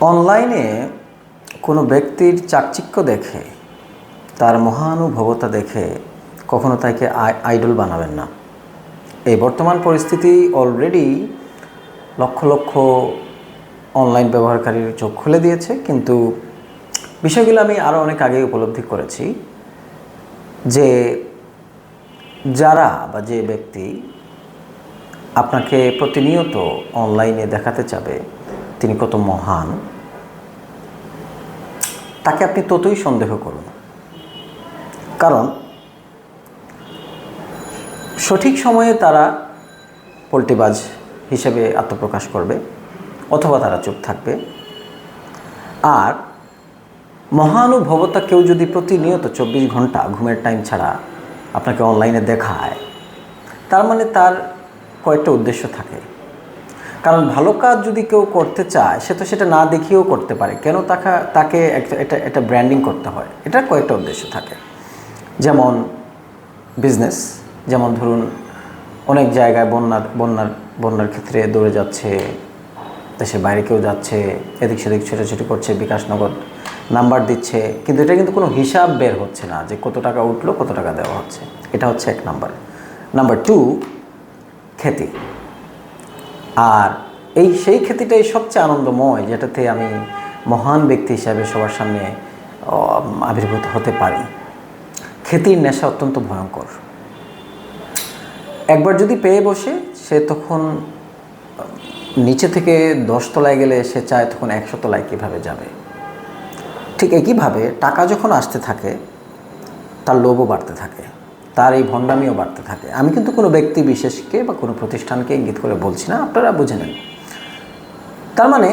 অনলাইনে কোনো ব্যক্তির চাকচিক্য দেখে, তার মহানুভবতা দেখে কখনো তাকে আই- আইডল বানাবেন না। এই বর্তমান পরিস্থিতি অলরেডি লক্ষ লক্ষ অনলাইন ব্যবহারকারীর চোখ খুলে দিয়েছে, কিন্তু বিষয়গুলো আমি আরও অনেক আগে উপলব্ধি করেছি যে যারা বা যে ব্যক্তি আপনাকে প্রতিনিয়ত অনলাইনে দেখাতে চাবে তিনি কত মহান, তাকে আপনি ততই সন্দেহ করুন। কারণ, সঠিক সময়ে তারা পোল্টিবাজ হিসেবে আত্মপ্রকাশ করবে, অথবা তারা চুপ থাকবে। আর মহানুভবতা কেউ যদি প্রতিনিয়ত চব্বিশ ঘণ্টা ঘুমের টাইম ছাড়া আপনাকে অনলাইনে দেখায়, তার মানে তার কয়েকটা উদ্দেশ্য থাকে। কারণ ভালো কাজ যদি কেউ করতে চায়, সে তো সেটা না দেখিয়েও করতে পারে। কেন তাকে তাকে একটা এটা এটা ব্র্যান্ডিং করতে হয়? এটার কয়েকটা উদ্দেশ্য থাকে। যেমন বিজনেস যেমন ধরুন অনেক জায়গায় বন্যার বন্যার বন্যার ক্ষেত্রে দৌড়ে যাচ্ছে, দেশের বাইরে কেউ যাচ্ছে, এদিক সেদিক ছোটাছুটি করছে, বিকাশ নগদ নাম্বার দিচ্ছে, কিন্তু এটা কিন্তু কোনো হিসাব বের হচ্ছে না যে কত টাকা উঠল, কত টাকা দেওয়া হচ্ছে। এটা হচ্ছে এক নাম্বার নাম্বার টু খ্যাতি আর এই সেই খ্যাতিটাই সবচেয়ে আনন্দময়, যেটাতে আমি মহান ব্যক্তি হিসাবে সবার সামনে আবির্ভূত হতে পারি। খ্যাতির নেশা অত্যন্ত ভয়ঙ্কর। একবার যদি পেয়ে বসে, সে তখন, নিচে থেকে দশ তলায় গেলে সে চায় তখন একশো তলায় কীভাবে যাবে। ঠিক একইভাবে টাকা যখন আসতে থাকে, তার লোভও বাড়তে থাকে। তার এই ভণ্ডামিও বাড়তে থাকে। আমি কিন্তু কোনো ব্যক্তি বিশেষকে বা কোনো প্রতিষ্ঠানকে ইঙ্গিত করে বলছি না, আপনারা বুঝে নেন। তার মানে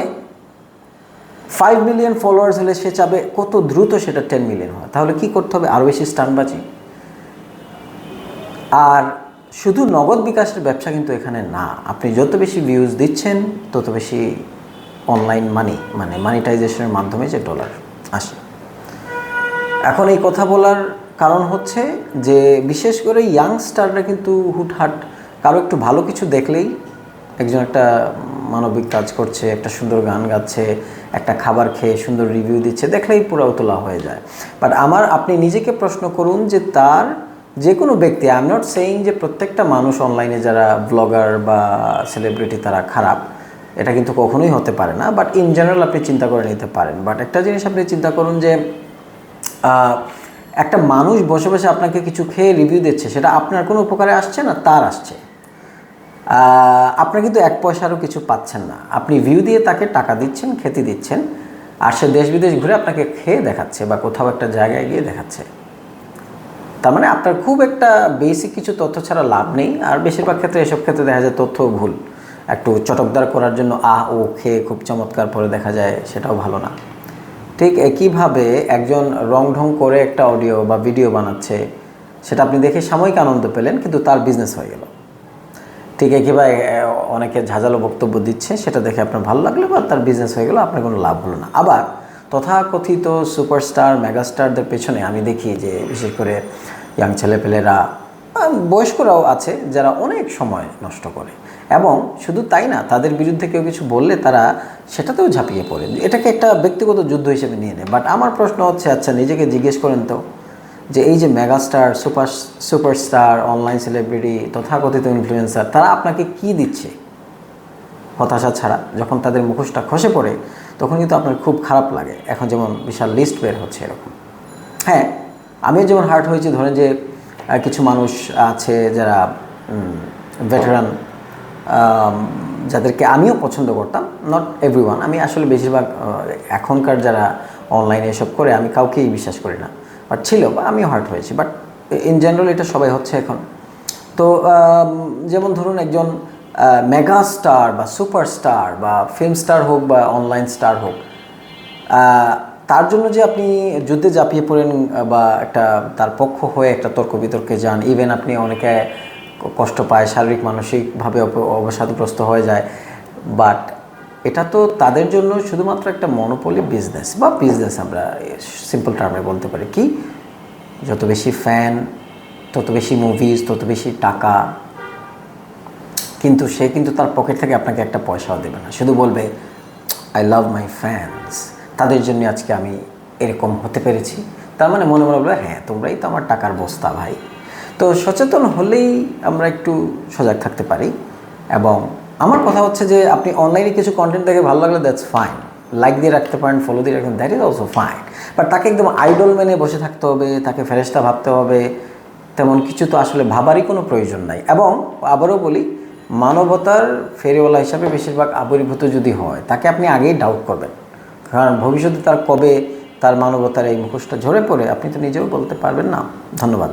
ফাইভ মিলিয়ন ফলোয়ার্স হলে সে চাবে কত দ্রুত সেটা টেন মিলিয়ন হয়। তাহলে কি করতে হবে? আরও বেশি স্টানবাজি। আর শুধু নগদ বিকাশের ব্যবসা কিন্তু এখানে না। আপনি যত বেশি ভিউজ দিচ্ছেন, তত বেশি অনলাইন মানি মানে মানিটাইজেশনের মাধ্যমে যে ডলার আসে। এখন এই কথা বলার কারণ হচ্ছে যে বিশেষ করে ইয়াংস্টাররা কিন্তু হুটহাট কারও একটু ভালো কিছু দেখলেই একজন একটা মানবিক কাজ করছে, একটা সুন্দর গান গাচ্ছে, একটা খাবার খেয়ে সুন্দর রিভিউ দিচ্ছে, দেখলেই পুরো তোলা হয়ে যায়। বাট আমার, আপনি নিজেকে প্রশ্ন করুন যে তার যে কোনো ব্যক্তি আই এম নট সেইং যে প্রত্যেকটা মানুষ অনলাইনে যারা ব্লগার বা সেলিব্রিটি তারা খারাপ, এটা কিন্তু কখনোই হতে পারে না বাট ইন জেনারেল আপনি চিন্তা করে নিতে পারেন। বাট একটা জিনিস আপনি চিন্তা করুন যে একটা মানুষ বসে বসে আপনাকে কিছু খেয়ে রিভিউ দিচ্ছে, সেটা আপনার কোনো উপকারে আসছে না তার আসছে? আপনার কিন্তু এক পয়সারও কিছু পাচ্ছেন না। আপনি ভিউ দিয়ে তাকে টাকা দিচ্ছেন, খেতে দিচ্ছেন, আর সে দেশ বিদেশ ঘুরে আপনাকে খেয়ে দেখাচ্ছে বা কোথাও একটা জায়গায় গিয়ে দেখাচ্ছে। তার মানে আপনার খুব একটা বেসিক কিছু তথ্য ছাড়া লাভ নেই, আর বেশিরভাগ ক্ষেত্রে এসব ক্ষেত্রে দেখা যায় তথ্য ভুল। একটু চটকদার করার জন্য, আহ, ও খেয়ে খুব চমৎকার পরে দেখা যায়, সেটাও ভালো না। ঠিক একইভাবে একজন রং ঢং করে একটা অডিও বা ভিডিও বানাচ্ছে, সেটা আপনি দেখে সাময়িক আনন্দ পেলেন, কিন্তু তার বিজনেস হয়ে গেল। ঠিক একইভাবে অনেকে ঝাঁঝালো বক্তব্য দিচ্ছে, সেটা দেখে আপনার ভালো লাগল বা তার বিজনেস হয়ে গেলো, আপনার কোনো লাভ হলো না। আবার তথাকথিত সুপারস্টার মেগাস্টারদের পেছনে আমি দেখি যে, বিশেষ করে ইয়াং ছেলেপেলেরা বয়স্করাও আছে যারা অনেক সময় নষ্ট করে। এবং শুধু তাই না, তাদের বিরুদ্ধে কেউ কিছু বললে তারা সেটাতেও ঝাঁপিয়ে পড়ে। এটাকে একটা ব্যক্তিগত যুদ্ধ হিসেবে নিয়ে নেয় বাট আমার প্রশ্ন হচ্ছে আচ্ছা নিজেকে জিজ্ঞেস করেন তো, যে এই যে megastar, super, superstar online celebrity তথাকথিত ইনফ্লুয়েন্সার তারা আপনাকে কি দিচ্ছে? হতাশা ছাড়া, যখন তাদের মুখোশটা খসে পড়ে, তখন কিন্তু আপনার খুব খারাপ লাগে। এখন যেমন বিশাল লিস্ট বের হচ্ছে এরকম। হ্যাঁ আমিও যেমন হার্ট হয়েছি, ধরেন যে কিছু মানুষ আছে যারা ভেটারান যাদেরকে আমিও পছন্দ করতাম নট এভরিওয়ান আমি আসলে বেশিরভাগ এখনকার যারা অনলাইনে এসব করে, আমি কাউকেই বিশ্বাস করি না। বাট ছিল বা আমিও হার্ট হয়েছি। বাট ইন জেনারেল এটা সবাই হচ্ছে এখন। তো যেমন ধরুন একজন মেগা স্টার বা সুপারস্টার বা ফিল্ম স্টার হোক বা অনলাইন স্টার হোক তার জন্য যে আপনি যুদ্ধে ঝাঁপিয়ে পড়েন বা একটা তার পক্ষ হয়ে একটা তর্ক বিতর্কে যান ইভেন আপনি অনেকে কষ্ট পায়, শারীরিক, মানসিকভাবে অবসাদগ্রস্ত হয়ে যায়। বাট এটা তো তাদের জন্য শুধুমাত্র একটা মনোপলি বিজনেস বা বিজনেস আমরা সিম্পল টার্মে বলতে পারি। কি? যত বেশি ফ্যান তত বেশি মুভিজ তত বেশি টাকা। কিন্তু সে কিন্তু তার পকেট থেকে আপনাকে একটা পয়সাও দেবে না। শুধু বলবে আই লাভ মাই ফ্যান্স তাদের জন্য আজকে আমি এরকম হতে পেরেছি। তার মানে মনে মনে বলব হ্যাঁ তোমরাই তো আমার টাকার বস্তা ভাই। তো সচেতন হলেই আমরা একটু সজাগ থাকতে পারি এবং আমার কথা হচ্ছে যে আপনি অনলাইনে কিছু কন্টেন্ট দেখে ভালো লাগলে দ্যাটস ফাইন লাইক দিয়ে রাখতে পারেন ফলো দিয়ে রাখতে that is also fine but তাকে একদম আইডল মেনে বসে থাকতে হবে, তাকে ফেরেস্তা ভাবতে হবে, তেমন কিছু তো আসলে ভাবারই কোনো প্রয়োজন নাই। এবং আবারও বলি, মানবতার ফেরিওয়ালা হিসাবে বেশিরভাগ আবির্ভূত যদি হয়, তাকে আপনি আগেই ডাউট করবেন। কারণ ভবিষ্যতে তার কবে তার মানবতার এই মুখোশটা ঝরে পড়ে, আপনি তো নিজেও বলতে পারবেন না। ধন্যবাদ।